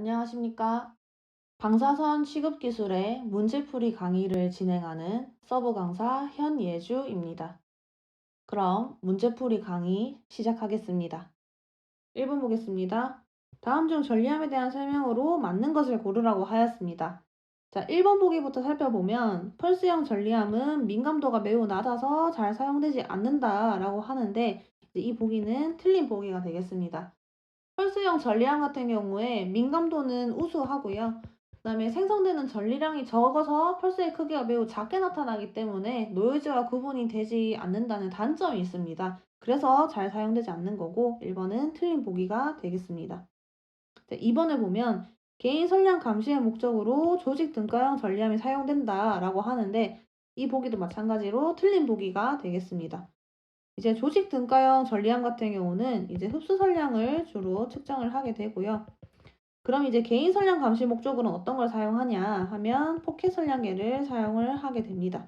안녕하십니까? 방사선 취급 기술의 문제풀이 강의를 진행하는 서브 강사 현예주입니다. 그럼 문제풀이 강의 시작하겠습니다. 1번 보겠습니다. 다음 중 전리함에 대한 설명으로 맞는 것을 고르라고 하였습니다. 자, 1번 보기부터 살펴보면 펄스형 전리함은 민감도가 매우 낮아서 잘 사용되지 않는다라고 하는데 이 보기는 틀린 보기가 되겠습니다. 펄스형 전리함 같은 경우에 민감도는 우수하고요. 그 다음에 생성되는 전리량이 적어서 펄스의 크기가 매우 작게 나타나기 때문에 노이즈와 구분이 되지 않는다는 단점이 있습니다. 그래서 잘 사용되지 않는 거고 1번은 틀린 보기가 되겠습니다. 2번을 보면 개인 선량 감시의 목적으로 조직 등가형 전리함이 사용된다 라고 하는데 이 보기도 마찬가지로 틀린 보기가 되겠습니다. 이제 조직 등가형 전리함 같은 경우는 이제 흡수 선량을 주로 측정을 하게 되고요. 그럼 이제 개인 선량 감시 목적으로는 어떤 걸 사용하냐 하면 포켓 선량계를 사용을 하게 됩니다.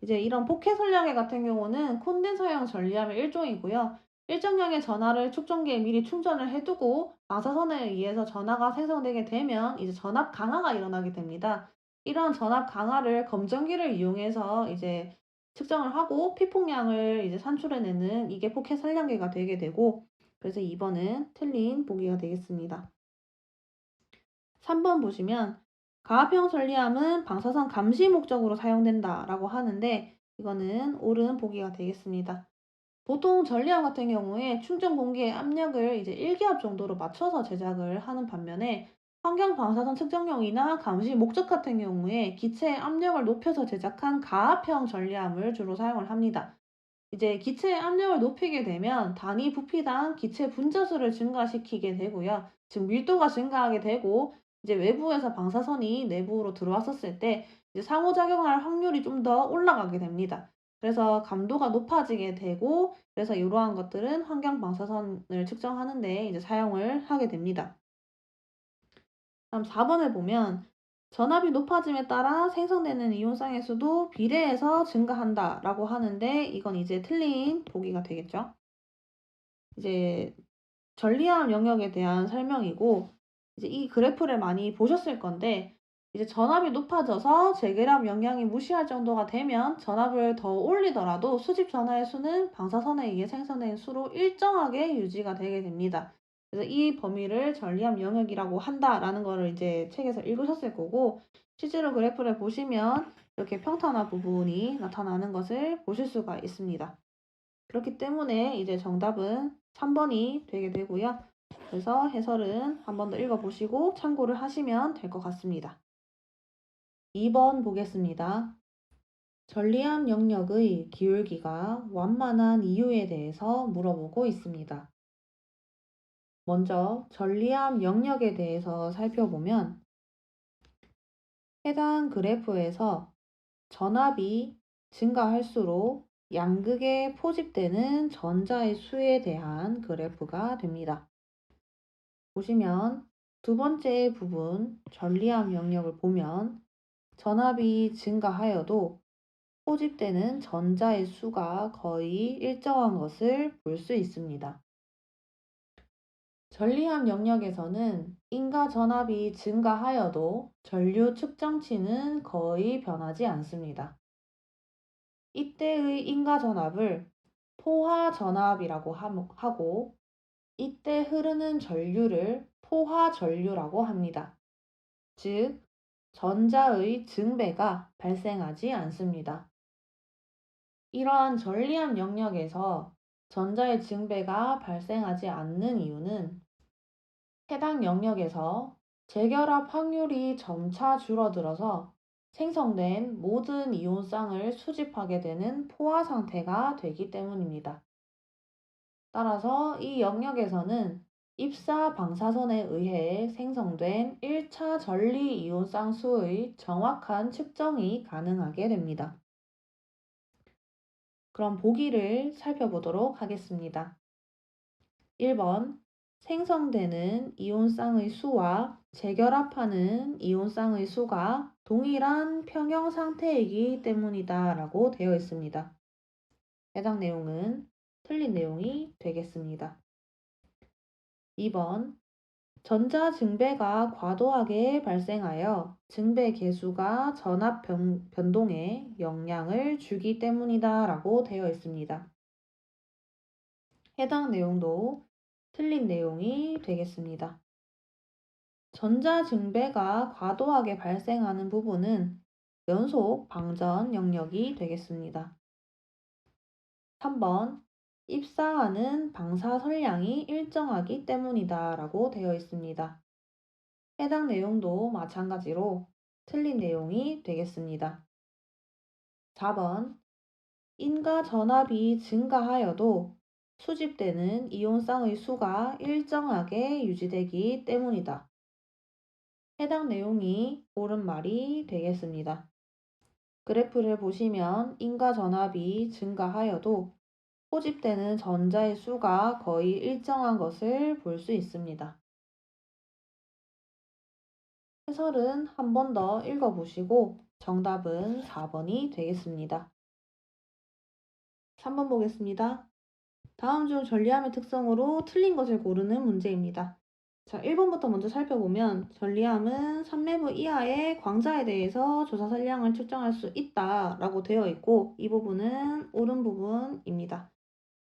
이제 이런 포켓 선량계 같은 경우는 콘덴서형 전리함의 일종이고요. 일정량의 전하를 축전기에 미리 충전을 해두고 방사선에 의해서 전하가 생성되게 되면 이제 전압 강화가 일어나게 됩니다. 이런 전압 강화를 검정기를 이용해서 이제 측정을 하고 피폭량을 이제 산출해내는 이게 포켓 산량계가 되게 되고 그래서 2번은 틀린 보기가 되겠습니다. 3번 보시면 가압형 전리함은 방사선 감시 목적으로 사용된다 라고 하는데 이거는 옳은 보기가 되겠습니다. 보통 전리함 같은 경우에 충전 공기의 압력을 이제 1기압 정도로 맞춰서 제작을 하는 반면에 환경 방사선 측정용이나 감시 목적 같은 경우에 기체의 압력을 높여서 제작한 가압형 전리함을 주로 사용을 합니다. 이제 기체의 압력을 높이게 되면 단위 부피당 기체 분자수를 증가시키게 되고요. 즉 밀도가 증가하게 되고 이제 외부에서 방사선이 내부로 들어왔었을 때 이제 상호작용할 확률이 좀 더 올라가게 됩니다. 그래서 감도가 높아지게 되고 그래서 이러한 것들은 환경 방사선을 측정하는데 이제 사용을 하게 됩니다. 다음 4번을 보면 전압이 높아짐에 따라 생성되는 이온쌍의 수도 비례해서 증가한다 라고 하는데 이건 이제 틀린 보기가 되겠죠. 이제 전리함 영역에 대한 설명이고 이제 이 그래프를 많이 보셨을 건데 이제 전압이 높아져서 재결합 영향이 무시할 정도가 되면 전압을 더 올리더라도 수집 전하의 수는 방사선에 의해 생성된 수로 일정하게 유지가 되게 됩니다. 그래서 이 범위를 전리함 영역이라고 한다라는 거를 이제 책에서 읽으셨을 거고 실제로 그래프를 보시면 이렇게 평탄화 부분이 나타나는 것을 보실 수가 있습니다. 그렇기 때문에 이제 정답은 3번이 되게 되고요. 그래서 해설은 한 번 더 읽어보시고 참고를 하시면 될 것 같습니다. 2번 보겠습니다. 전리함 영역의 기울기가 완만한 이유에 대해서 물어보고 있습니다. 먼저 전리함 영역에 대해서 살펴보면 해당 그래프에서 전압이 증가할수록 양극에 포집되는 전자의 수에 대한 그래프가 됩니다. 보시면 두 번째 부분 전리함 영역을 보면 전압이 증가하여도 포집되는 전자의 수가 거의 일정한 것을 볼 수 있습니다. 전리함 영역에서는 인가 전압이 증가하여도 전류 측정치는 거의 변하지 않습니다. 이때의 인가 전압을 포화 전압이라고 하고 이때 흐르는 전류를 포화 전류라고 합니다. 즉, 전자의 증배가 발생하지 않습니다. 이러한 전리함 영역에서 전자의 증배가 발생하지 않는 이유는 해당 영역에서 재결합 확률이 점차 줄어들어서 생성된 모든 이온쌍을 수집하게 되는 포화 상태가 되기 때문입니다. 따라서 이 영역에서는 입사 방사선에 의해 생성된 1차 전리 이온 쌍 수의 정확한 측정이 가능하게 됩니다. 그럼 보기를 살펴보도록 하겠습니다. 1번 생성되는 이온쌍의 수와 재결합하는 이온쌍의 수가 동일한 평형 상태이기 때문이다 라고 되어 있습니다. 해당 내용은 틀린 내용이 되겠습니다. 2번 전자 증배가 과도하게 발생하여 증배 계수가 전압 변, 변동에 영향을 주기 때문이다 라고 되어 있습니다. 해당 내용도 틀린 내용이 되겠습니다. 전자 증배가 과도하게 발생하는 부분은 연속 방전 영역이 되겠습니다. 3번 입사하는 방사 선량이 일정하기 때문이다 라고 되어 있습니다. 해당 내용도 마찬가지로 틀린 내용이 되겠습니다. 4번 인과 전압이 증가하여도 수집되는 이온쌍의 수가 일정하게 유지되기 때문이다. 해당 내용이 옳은 말이 되겠습니다. 그래프를 보시면 인과 전압이 증가하여도 포집되는 전자의 수가 거의 일정한 것을 볼 수 있습니다. 해설은 한 번 더 읽어보시고 정답은 4번이 되겠습니다. 3번 보겠습니다. 다음 중 전리함의 특성으로 틀린 것을 고르는 문제입니다. 자, 1번부터 먼저 살펴보면 전리함은 3매부 이하의 광자에 대해서 조사 선량을 측정할 수 있다 라고 되어 있고 이 부분은 옳은 부분입니다.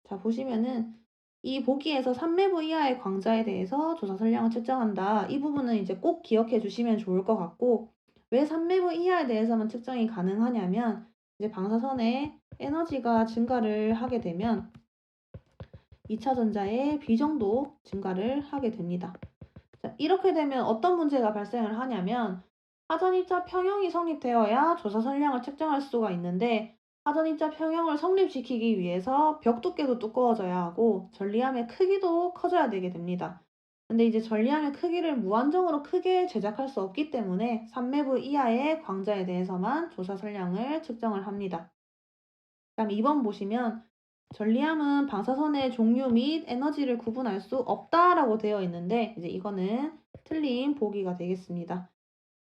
자, 보시면은 이 보기에서 3매부 이하의 광자에 대해서 조사 선량을 측정한다. 이 부분은 이제 꼭 기억해 주시면 좋을 것 같고 왜 3매부 이하에 대해서만 측정이 가능하냐면 이제 방사선의 에너지가 증가를 하게 되면 2차 전자의 비정도 증가를 하게 됩니다. 자, 이렇게 되면 어떤 문제가 발생을 하냐면 하전입자 평형이 성립되어야 조사 선량을 측정할 수가 있는데 하전입자 평형을 성립시키기 위해서 벽 두께도 두꺼워져야 하고 전리함의 크기도 커져야 되게 됩니다. 근데 이제 전리함의 크기를 무한정으로 크게 제작할 수 없기 때문에 3매부 이하의 광자에 대해서만 조사 선량을 측정을 합니다. 다음 2번 보시면 전리함은 방사선의 종류 및 에너지를 구분할 수 없다라고 되어 있는데 이제 이거는 틀린 보기가 되겠습니다.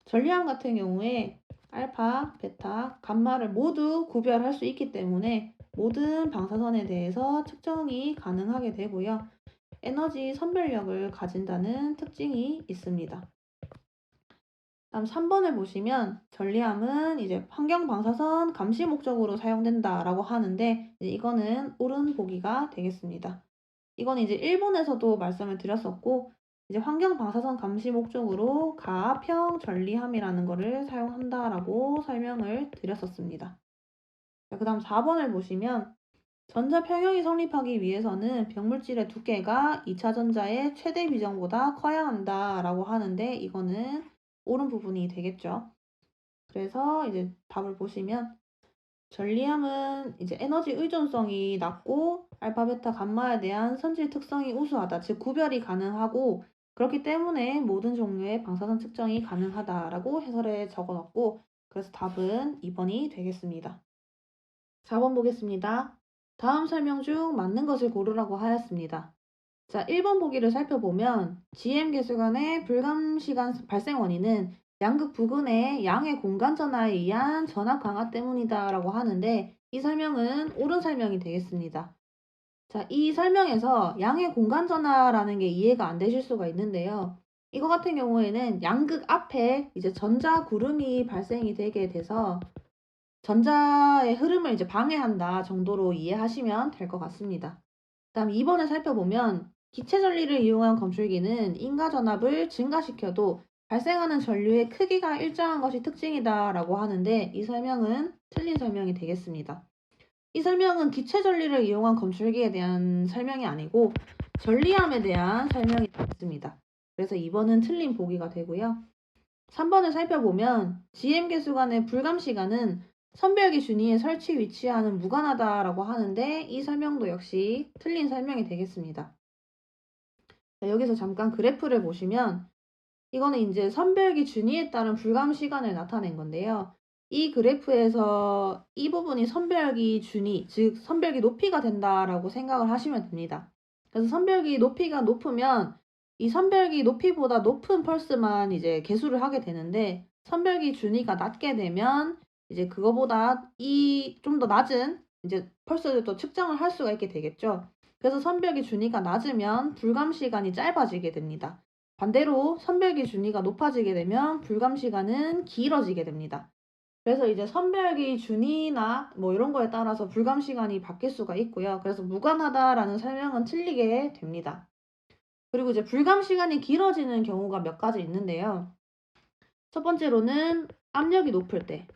전리함 같은 경우에 알파, 베타, 감마를 모두 구별할 수 있기 때문에 모든 방사선에 대해서 측정이 가능하게 되고요. 에너지 선별력을 가진다는 특징이 있습니다. 다음 3번을 보시면 전리함은 이제 환경 방사선 감시 목적으로 사용된다라고 하는데 이거는 옳은 보기가 되겠습니다. 이건 이제 일본에서도 말씀을 드렸었고 이제 환경 방사선 감시 목적으로 가평 전리함이라는 것을 사용한다라고 설명을 드렸었습니다. 그 다음 4번을 보시면 전자 평형이 성립하기 위해서는 병물질의 두께가 2차 전자의 최대 비정보다 커야 한다라고 하는데 이거는 옳은 부분이 되겠죠. 그래서 이제 답을 보시면 전리함은 이제 에너지 의존성이 낮고 알파, 베타, 감마에 대한 선질 특성이 우수하다. 즉 구별이 가능하고 그렇기 때문에 모든 종류의 방사선 측정이 가능하다라고 해설에 적어놨고 그래서 답은 2번이 되겠습니다. 4번 보겠습니다. 다음 설명 중 맞는 것을 고르라고 하였습니다. 자, 1번 보기를 살펴보면 GM 계수관의 불감 시간 발생 원인은 양극 부근의 양의 공간 전하에 의한 전압 강화 때문이다라고 하는데 이 설명은 옳은 설명이 되겠습니다. 자, 이 설명에서 양의 공간 전하라는 게 이해가 안 되실 수가 있는데요. 이거 같은 경우에는 양극 앞에 이제 전자 구름이 발생이 되게 돼서 전자의 흐름을 이제 방해한다 정도로 이해하시면 될 것 같습니다. 다음 2번을 살펴보면 기체 전리를 이용한 검출기는 인가 전압을 증가시켜도 발생하는 전류의 크기가 일정한 것이 특징이다 라고 하는데 이 설명은 틀린 설명이 되겠습니다. 이 설명은 기체 전리를 이용한 검출기에 대한 설명이 아니고 전리함에 대한 설명이 되겠습니다. 그래서 2번은 틀린 보기가 되고요. 3번을 살펴보면 GM 개수 간의 불감 시간은 선별 기 준위에 설치 위치하는 무관하다라고 하는데 이 설명도 역시 틀린 설명이 되겠습니다. 여기서 잠깐 그래프를 보시면 이거는 이제 선별 기 준위에 따른 불감 시간을 나타낸 건데요. 이 그래프에서 이 부분이 선별기 준위, 즉 선별기 높이가 된다라고 생각을 하시면 됩니다. 그래서 선별기 높이가 높으면 이 선별기 높이보다 높은 펄스만 이제 개수를 하게 되는데 선별기 준위가 낮게 되면 이제 그거보다 이 좀 더 낮은 이제 펄스들도 측정을 할 수가 있게 되겠죠. 그래서 선별 기 준위가 낮으면 불감 시간이 짧아지게 됩니다. 반대로 선별 기 준위가 높아지게 되면 불감 시간은 길어지게 됩니다. 그래서 이제 선별 기 준위나 뭐 이런 거에 따라서 불감 시간이 바뀔 수가 있고요. 그래서 무관하다라는 설명은 틀리게 됩니다. 그리고 이제 불감 시간이 길어지는 경우가 몇 가지 있는데요. 첫 번째로는 압력이 높을 때.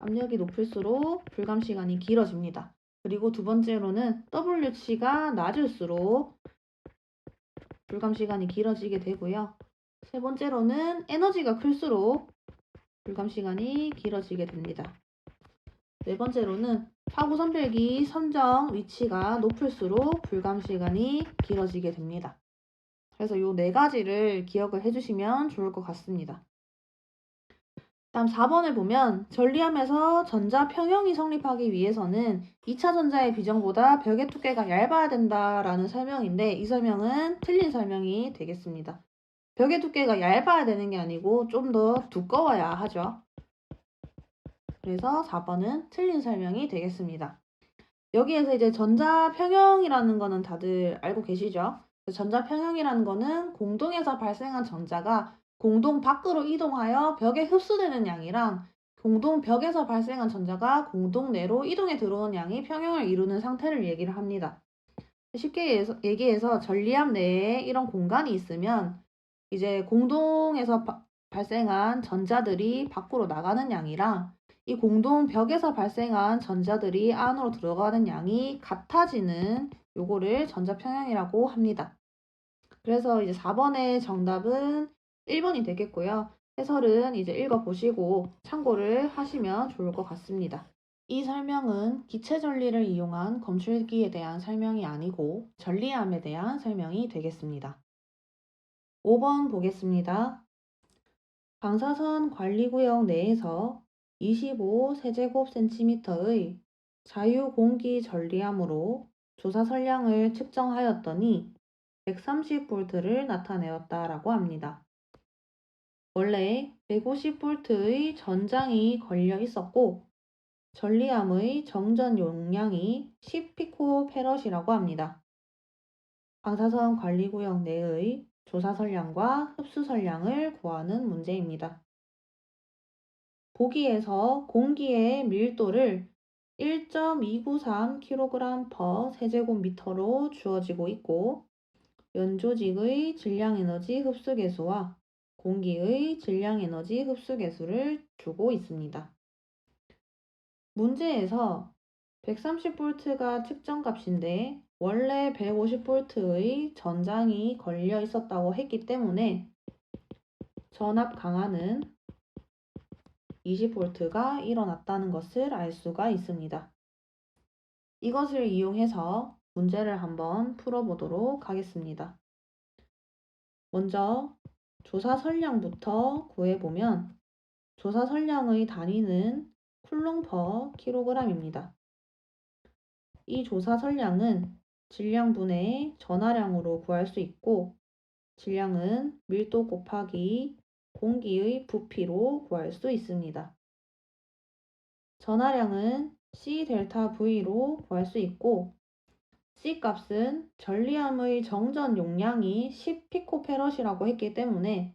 압력이 높을수록 불감 시간이 길어집니다. 그리고 두 번째로는 WC가 낮을수록 불감 시간이 길어지게 되고요. 세 번째로는 에너지가 클수록 불감 시간이 길어지게 됩니다. 네 번째로는 파고 선별기 선정 위치가 높을수록 불감 시간이 길어지게 됩니다. 그래서 이 네 가지를 기억을 해주시면 좋을 것 같습니다. 다음 4번을 보면 전리함에서 전자 평형이 성립하기 위해서는 2차 전자의 비정보다 벽의 두께가 얇아야 된다라는 설명인데 이 설명은 틀린 설명이 되겠습니다. 벽의 두께가 얇아야 되는 게 아니고 좀 더 두꺼워야 하죠. 그래서 4번은 틀린 설명이 되겠습니다. 여기에서 이제 전자 평형이라는 거는 다들 알고 계시죠? 전자 평형이라는 거는 공동에서 발생한 전자가 공동 밖으로 이동하여 벽에 흡수되는 양이랑 공동 벽에서 발생한 전자가 공동 내로 이동해 들어오는 양이 평형을 이루는 상태를 얘기를 합니다. 쉽게 얘기해서 전리함 내에 이런 공간이 있으면 이제 공동에서 바, 발생한 전자들이 밖으로 나가는 양이랑 이 공동 벽에서 발생한 전자들이 안으로 들어가는 양이 같아지는 요거를 전자평형이라고 합니다. 그래서 이제 4번의 정답은 1번이 되겠고요. 해설은 이제 읽어보시고 참고를 하시면 좋을 것 같습니다. 이 설명은 기체 전리를 이용한 검출기에 대한 설명이 아니고 전리함에 대한 설명이 되겠습니다. 5번 보겠습니다. 방사선 관리구역 내에서 25세제곱센티미터의 자유공기 전리함으로 조사 설량을 측정하였더니 130V를 나타내었다라고 합니다. 원래 150V의 전장이 걸려 있었고 전리함의 정전 용량이 10피코페럿이라고 합니다. 방사선 관리구역 내의 조사 설량과 흡수 설량을 구하는 문제입니다. 보기에서 공기의 밀도를 1.293kg 세제곱미터로 주어지고 있고 연조직의 질량에너지 흡수계수와 공기의 질량 에너지 흡수계수를 주고 있습니다. 문제에서 130V가 측정 값인데 원래 150V의 전장이 걸려 있었다고 했기 때문에 전압 강화는 20V가 일어났다는 것을 알 수가 있습니다. 이것을 이용해서 문제를 한번 풀어보도록 하겠습니다. 먼저 조사 설량부터 구해보면 조사 설량의 단위는 쿨롱 퍼 킬로그램입니다. 이 조사 설량은 질량분의 전하량으로 구할 수 있고 질량은 밀도 곱하기 공기의 부피로 구할 수 있습니다. 전하량은 C 델타 V로 구할 수 있고 C 값은 전리함의 정전 용량이 10피코페럿이라고 했기 때문에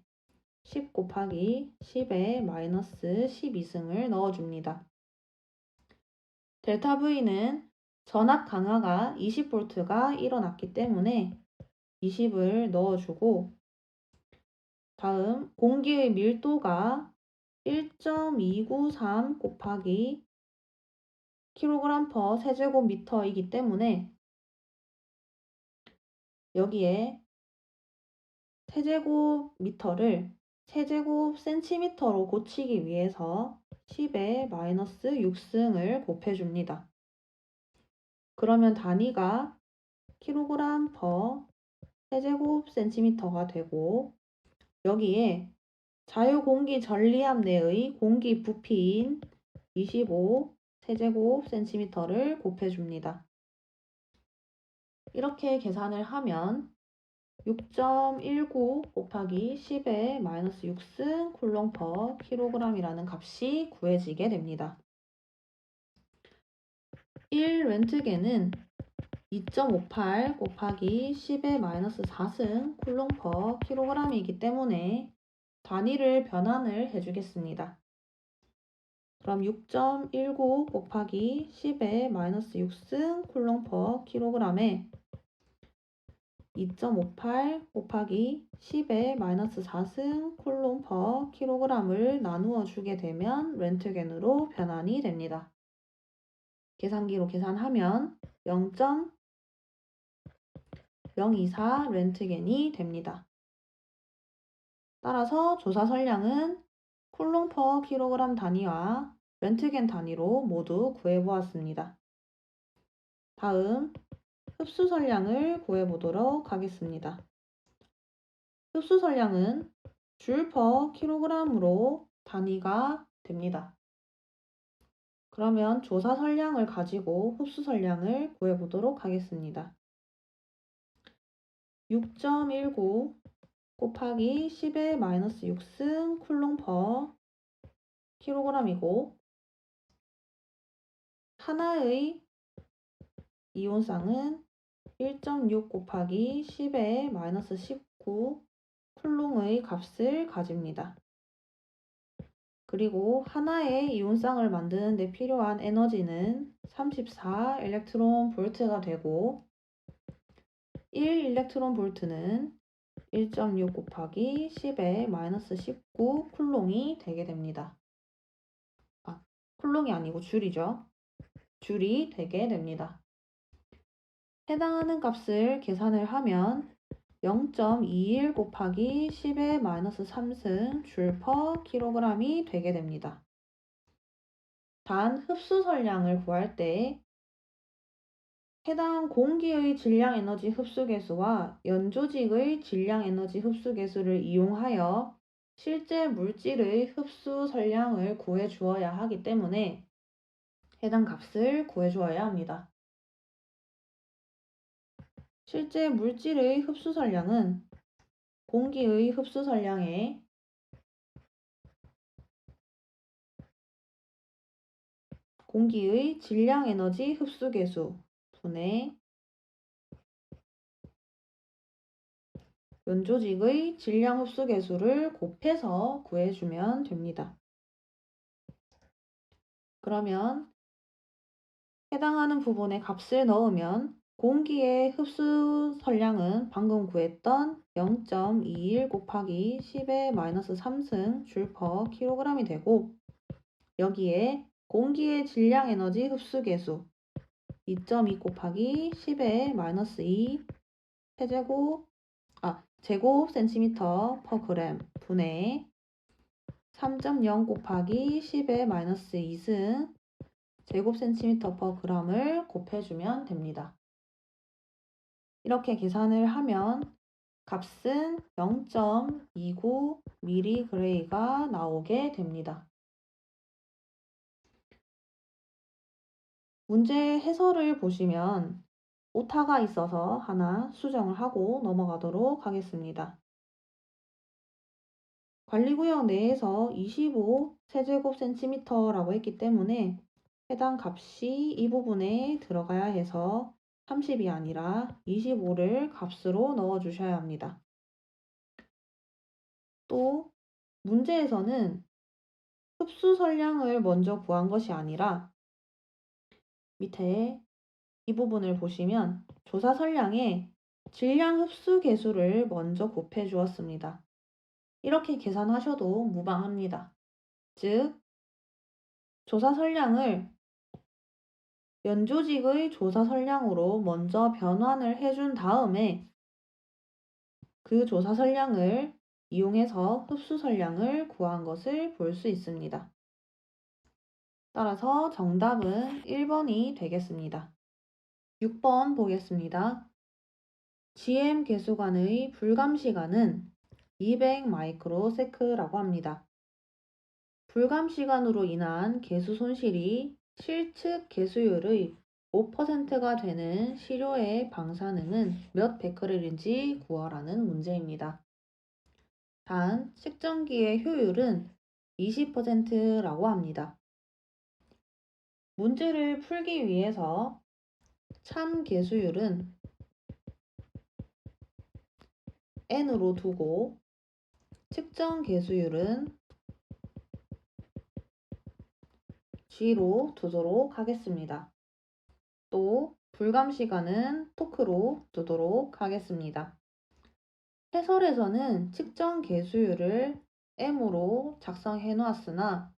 10 곱하기 10에 마이너스 12승을 넣어줍니다. 델타 V는 전압 강화가 20V가 일어났기 때문에 20을 넣어주고 다음 공기의 밀도가 1.293 곱하기 kg per 세제곱미터이기 때문에 여기에 세제곱미터를 세제곱 센티미터로 고치기 위해서 10에 마이너스 6승을 곱해줍니다. 그러면 단위가 kg per 세제곱 센티미터가 되고 여기에 자유공기 전리함 내의 공기 부피인 25 세제곱 센티미터를 곱해줍니다. 이렇게 계산을 하면 6.19 곱하기 10의 마이너스 6승 쿨롱 퍼 킬로그램이라는 값이 구해지게 됩니다. 1 렌트겐은 2.58 곱하기 10의 마이너스 4승 쿨롱 퍼 킬로그램이기 때문에 단위를 변환을 해주겠습니다. 그럼 6.19 곱하기 10의 마이너스 6승 쿨롱 퍼 킬로그램에 2.58 곱하기 10의 마이너스 4승 쿨롱 퍼 킬로그램을 나누어 주게 되면 렌트겐으로 변환이 됩니다. 계산기로 계산하면 0.024 렌트겐이 됩니다. 따라서 조사 선량은 쿨롱 퍼 킬로그램 단위와 렌트겐 단위로 모두 구해보았습니다. 다음 흡수 선량을 구해 보도록 하겠습니다. 흡수 선량은 줄 퍼 킬로그램으로 단위가 됩니다. 그러면 조사 선량을 가지고 흡수 선량을 구해 보도록 하겠습니다. 6.19 곱하기 10의 마이너스 6승 쿨롱 퍼 킬로그램이고 하나의 이온쌍은 1.6 곱하기 10의 마이너스 19 쿨롱의 값을 가집니다. 그리고 하나의 이온쌍을 만드는 데 필요한 에너지는 34 일렉트론 볼트가 되고 1 일렉트론 볼트는 1.6 곱하기 10의 마이너스 19 쿨롱이 되게 됩니다. 아, 쿨롱이 아니고 줄이죠. 줄이 되게 됩니다. 해당하는 값을 계산을 하면 0.21 곱하기 10의 마이너스 3승 줄 퍼 킬로그램이 되게 됩니다. 단 흡수 설량을 구할 때 해당 공기의 질량 에너지 흡수 계수와 연조직의 질량 에너지 흡수 계수를 이용하여 실제 물질의 흡수 설량을 구해 주어야 하기 때문에 해당 값을 구해 주어야 합니다. 실제 물질의 흡수설량은 공기의 흡수설량에 공기의 질량 에너지 흡수 계수 분의 연조직의 질량 흡수 계수를 곱해서 구해주면 됩니다. 그러면 해당하는 부분에 값을 넣으면 공기의 흡수 설량은 방금 구했던 0.21 곱하기 10의 마이너스 3승 줄 퍼 킬로그램이 되고 여기에 공기의 질량 에너지 흡수 계수 2.2 곱하기 10의 마이너스 2 세제곱 아 제곱 센티미터 퍼 그램 분의 3.0 곱하기 10의 마이너스 2승 제곱 센티미터 퍼 그램을 곱해주면 됩니다. 이렇게 계산을 하면 값은 0.29 mg가 나오게 됩니다. 문제 해설을 보시면 오타가 있어서 하나 수정을 하고 넘어가도록 하겠습니다. 관리구역 내에서 25 세제곱 센티미터라고 했기 때문에 해당 값이 이 부분에 들어가야 해서 30이 아니라 25를 값으로 넣어 주셔야 합니다. 또 문제에서는 흡수 설량을 먼저 구한 것이 아니라 밑에 이 부분을 보시면 조사 설량에 질량 흡수 계수를 먼저 곱해 주었습니다. 이렇게 계산하셔도 무방합니다. 즉, 조사 설량을 연조직의 조사 설량으로 먼저 변환을 해준 다음에 그 조사 설량을 이용해서 흡수 설량을 구한 것을 볼 수 있습니다. 따라서 정답은 1번이 되겠습니다. 6번 보겠습니다. GM 계수관의 불감 시간은 200 마이크로 세크라고 합니다. 불감 시간으로 인한 계수 손실이 실측 개수율의 5%가 되는 시료의 방사능은 몇 베크렐인지 구하라는 문제입니다. 단, 측정기의 효율은 20%라고 합니다. 문제를 풀기 위해서 참 개수율은 n으로 두고 측정 개수율은 g로 두도록 하겠습니다. 또 불감 시간은 토크로 두도록 하겠습니다. 해설에서는 측정 개수율을 m으로 작성해 놓았으나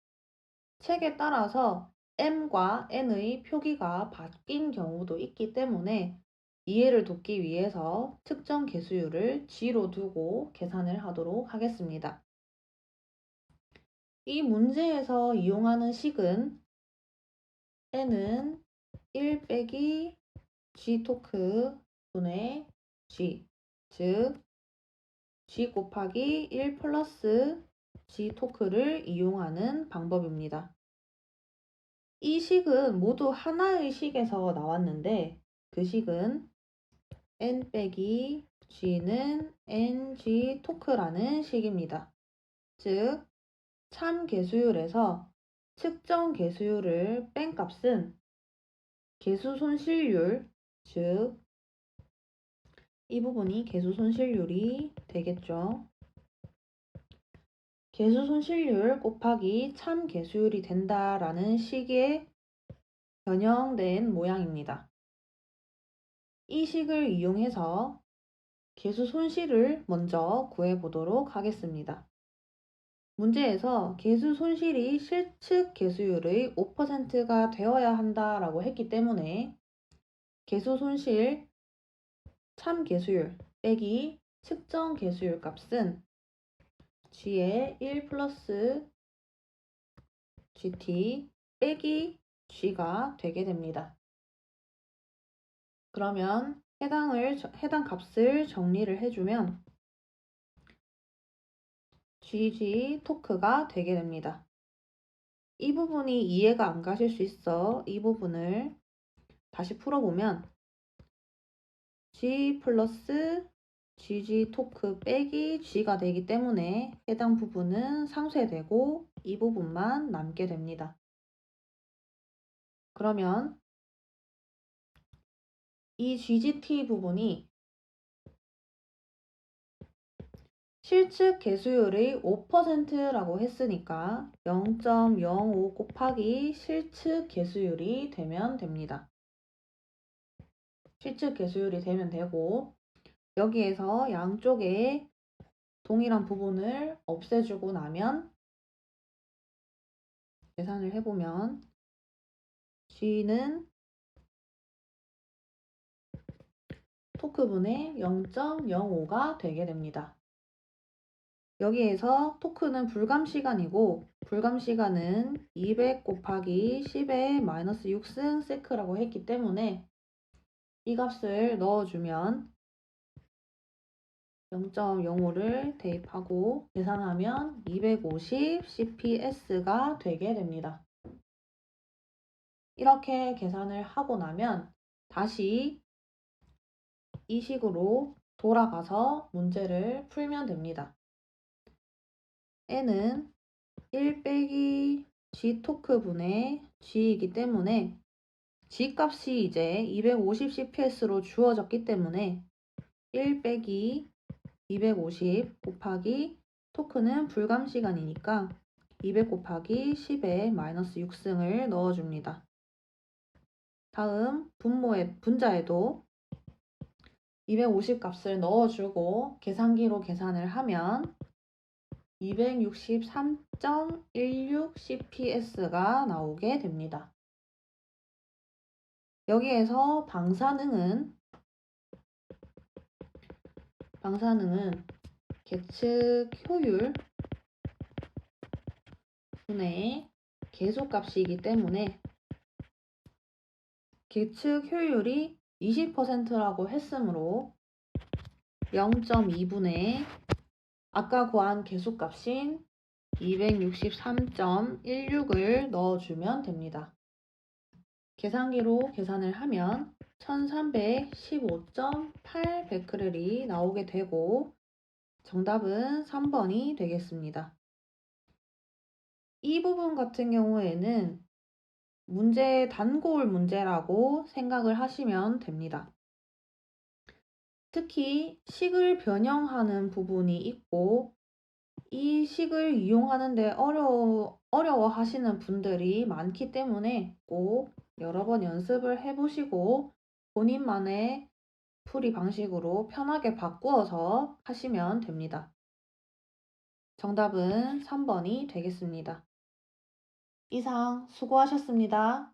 책에 따라서 m과 n의 표기가 바뀐 경우도 있기 때문에 이해를 돕기 위해서 측정 개수율을 g로 두고 계산을 하도록 하겠습니다. 이 문제에서 이용하는 식은 n은 1 빼기 g 토크 분의 g 즉 g 곱하기 1 플러스 g 토크를 이용하는 방법입니다. 이 식은 모두 하나의 식에서 나왔는데 그 식은 n 빼기 g는 ng 토크라는 식입니다. 즉, 참 개수율에서 측정 개수율을 뺀 값은 개수 손실률, 즉, 이 부분이 개수 손실률이 되겠죠. 개수 손실률 곱하기 참 개수율이 된다라는 식의 변형된 모양입니다. 이 식을 이용해서 개수 손실을 먼저 구해보도록 하겠습니다. 문제에서 개수 손실이 실측 개수율의 5%가 되어야 한다라고 했기 때문에 개수 손실 참 개수율 빼기 측정 개수율 값은 g의 1 플러스 gt 빼기 g가 되게 됩니다. 그러면 해당을, 해당 값을 정리를 해주면 GG 토크가 되게 됩니다. 이 부분이 이해가 안 가실 수 있어 이 부분을 다시 풀어보면 G 플러스 GG 토크 빼기 G가 되기 때문에 해당 부분은 상쇄되고 이 부분만 남게 됩니다. 그러면 이 GGT 부분이 실측 개수율의 5%라고 했으니까 0.05 곱하기 실측 개수율이 되면 됩니다. 실측 개수율이 되면 되고 여기에서 양쪽에 동일한 부분을 없애주고 나면 계산을 해보면 G는 토크분의 0.05가 되게 됩니다. 여기에서 토크는 불감 시간이고 불감 시간은 200 곱하기 10의 마이너스 6승 세크라고 했기 때문에 이 값을 넣어주면 0.05를 대입하고 계산하면 250 CPS가 되게 됩니다. 이렇게 계산을 하고 나면 다시 이 식으로 돌아가서 문제를 풀면 됩니다. N은 1 빼기 g 토크분의 g이기 때문에 g 값이 이제 250 CPS로 주어졌기 때문에 1 빼기 250 곱하기 토크는 불감 시간이니까 200 곱하기 10에 마이너스 6승을 넣어줍니다. 다음 분모의 분자에도 250 값을 넣어주고 계산기로 계산을 하면 263.16 CPS가 나오게 됩니다. 여기에서 방사능은 방사능은 계측 효율 분의 계속값이기 때문에 계측 효율이 20%라고 했으므로 0.2분의 아까 구한 계속값인 263.16을 넣어주면 됩니다. 계산기로 계산을 하면 1315.8 베크렐이 나오게 되고 정답은 3번이 되겠습니다. 이 부분 같은 경우에는 문제 단골 문제라고 생각을 하시면 됩니다. 특히 식을 변형하는 부분이 있고 이 식을 이용하는데 어려워, 어려워 하시는 분들이 많기 때문에 꼭 여러 번 연습을 해보시고 본인만의 풀이 방식으로 편하게 바꾸어서 하시면 됩니다. 정답은 3번이 되겠습니다. 이상 수고하셨습니다.